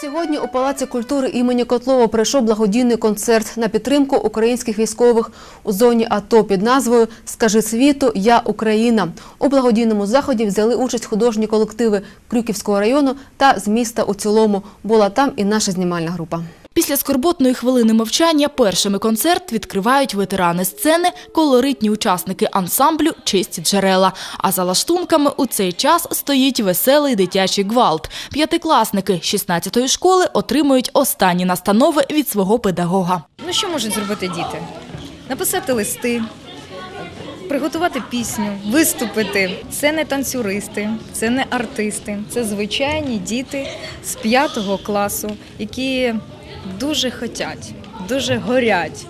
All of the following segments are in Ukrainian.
Сьогодні у Палаці культури імені Котлова прийшов благодійний концерт на підтримку українських військових у зоні АТО під назвою Скажи світу, я Україна. У благодійному заході взяли участь художні колективи Крюківського району та з міста у цілому. Була там і наша знімальна група. Після скорботної хвилини мовчання першими концерт відкривають ветерани сцени, колоритні учасники ансамблю «Чисті джерела». А за лаштунками у цей час стоїть веселий дитячий гвалт. П'ятикласники 16-ї школи отримують останні настанови від свого педагога. Ну що можуть зробити діти? Написати листи, приготувати пісню, виступити. Це не танцюристи, це не артисти, це звичайні діти з п'ятого класу, які дуже хотять, дуже горять,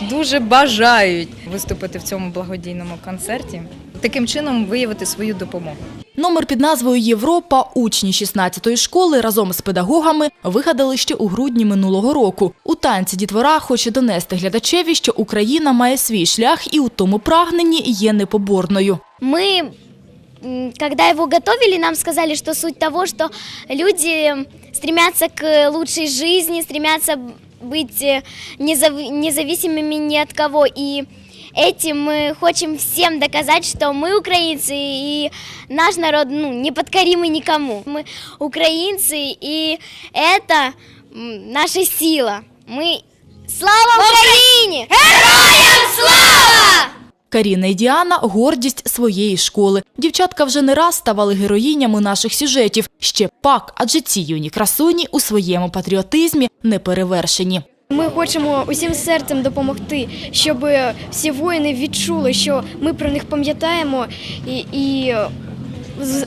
дуже бажають виступити в цьому благодійному концерті. Таким чином виявити свою допомогу. Номер під назвою Європа учні 16-ї школи разом з педагогами вигадали ще у грудні минулого року. У танці дітвора хоче донести глядачеві, що Україна має свій шлях і у тому прагненні є непоборною. Мы, м, когда его готовили, нам сказали, что суть того, что люди стремятся к лучшей жизни, стремятся быть э, незав- независимыми ни от кого. И этим мы хотим всем доказать, что мы украинцы, и наш народ ну, не подкоримый никому. Мы украинцы, и это наша сила. Мы... Слава Украине! Героям слава! Каріна і Діана – гордість своєї школи. Дівчатка вже не раз ставали героїнями наших сюжетів. Ще пак, адже ці юні красуні у своєму патріотизмі не перевершені. Ми хочемо усім серцем допомогти, щоб всі воїни відчули, що ми про них пам'ятаємо і, і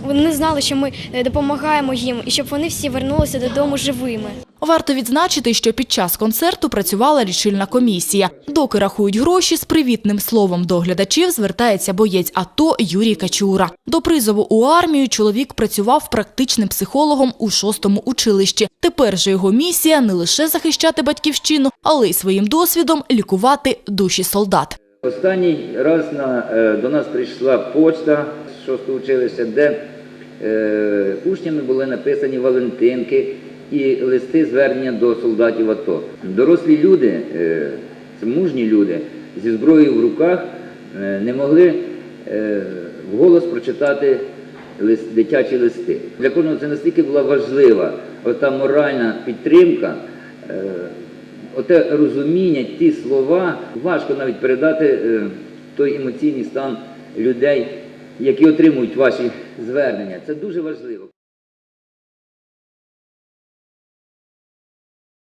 вони знали, що ми е, допомагаємо їм, і щоб вони всі вернулися додому живими. Варто відзначити, що під час концерту працювала лічильна комісія. Доки рахують гроші, з привітним словом до глядачів звертається боєць АТО Юрій Качура. До призову у армію чоловік працював практичним психологом у шостому училищі. Тепер же його місія не лише захищати батьківщину, але й своїм досвідом лікувати душі солдат. Останній раз на, е, до нас прийшла почта з шостого училища, де е, учнями були написані Валентинки і листи звернення до солдатів АТО. Дорослі люди, е, мужні люди зі зброєю в руках е, не могли е, вголос прочитати лист, дитячі листи. Для кожного це настільки була важлива ота моральна підтримка. Оте розуміння, ті слова, важко навіть передати той емоційний стан людей, які отримують ваші звернення. Це дуже важливо.